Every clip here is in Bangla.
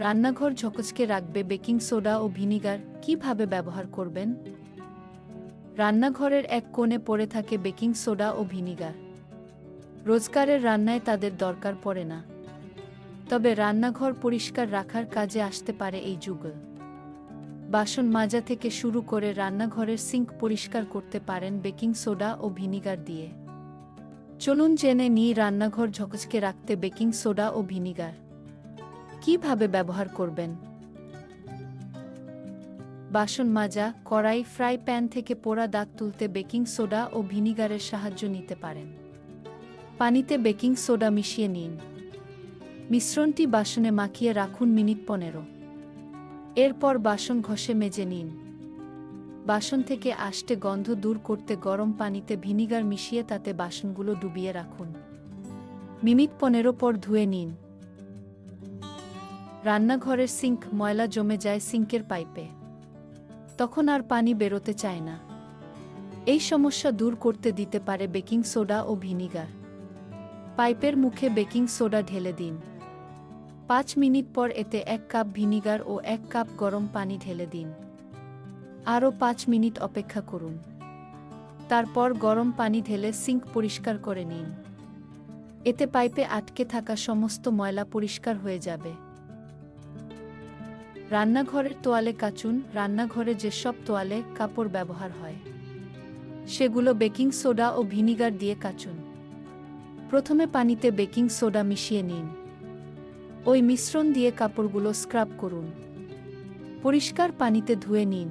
রান্নাঘর ঝকচকে রাখবে বেকিং সোডা ও ভিনিগার, কীভাবে ব্যবহার করবেন? রান্নাঘরের এক কোণে পড়ে থাকে বেকিং সোডা ও ভিনিগার। রোজগারের রান্নায় তাদের দরকার পড়ে না। তবে রান্নাঘর পরিষ্কার রাখার কাজে আসতে পারে এই যুগল। বাসন মাজা থেকে শুরু করে রান্নাঘরের সিঙ্ক পরিষ্কার করতে পারেন বেকিং সোডা ও ভিনিগার দিয়ে। চলুন জেনে নিই রান্নাঘর ঝকচকে রাখতে বেকিং সোডা ও ভিনিগার। কীভাবে ব্যবহার করবেন? বাসন মাজা, কড়াই, ফ্রাই প্যান থেকে পোড়া দাগ তুলতে বেকিং সোডা ও ভিনিগারের সাহায্য নিতে পারেন। পানিতে বেকিং সোডা মিশিয়ে নিন। মিশ্রণটি বাসনে মাখিয়ে রাখুন মিনিট পনেরো। এরপর বাসন ঘষে মেজে নিন। বাসন থেকে আষ্টে গন্ধ দূর করতে গরম পানিতে ভিনিগার মিশিয়ে তাতে বাসনগুলো ডুবিয়ে রাখুন। মিনিট পনেরো পর ধুয়ে নিন। রান্নাঘরের সিঙ্ক ময়লা জমে যায় সিঙ্কের পাইপে। তখন আর পানি বেরোতে চায় না। এই সমস্যা দূর করতে দিতে পারে বেকিং সোডা ও ভিনিগার। পাইপের মুখে বেকিং সোডা ঢেলে দিন। পাঁচ মিনিট পর এতে এক কাপ ভিনিগার ও এক কাপ গরম পানি ঢেলে দিন। আরও পাঁচ মিনিট অপেক্ষা করুন। তারপর গরম পানি ঢেলে সিঙ্ক পরিষ্কার করে নিন। এতে পাইপে আটকে থাকা সমস্ত ময়লা পরিষ্কার হয়ে যাবে। রান্নাঘরের তোয়ালে কাচুন, রান্নাঘরে যেসব তোয়ালে কাপড় ব্যবহার হয়। সেগুলো বেকিং সোডা ও ভিনিগার দিয়ে কাচুন। প্রথমে পানিতে বেকিং সোডা মিশিয়ে নিন। ওই মিশ্রণ দিয়ে কাপড়গুলো স্ক্রাব করুন। পরিষ্কার পানিতে ধুয়ে নিন।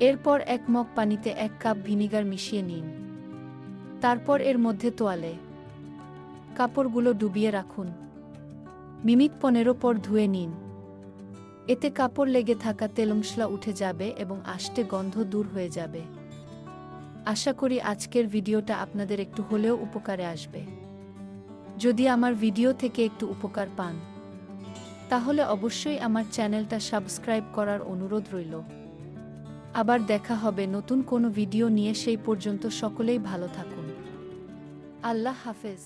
এরপর এক মগ পানিতে এক কাপ ভিনিগার মিশিয়ে নিন। তারপর এর মধ্যে তোয়ালে কাপড়গুলো ডুবিয়ে রাখুন। মিনিট পনেরো পর ধুয়ে নিন। এতে কাপড় লেগে থাকা তেলমশলা উঠে যাবে এবং আষ্টে গন্ধ দূর হয়ে যাবে। আশা করি আজকের ভিডিওটা আপনাদের একটু হলেও উপকারে আসবে। যদি আমার ভিডিও থেকে একটু উপকার পান, তাহলে অবশ্যই আমার চ্যানেলটা সাবস্ক্রাইব করার অনুরোধ রইল। আবার দেখা হবে নতুন কোনো ভিডিও নিয়ে, সেই পর্যন্ত সকলেই ভালো থাকুন। আল্লাহ হাফেজ।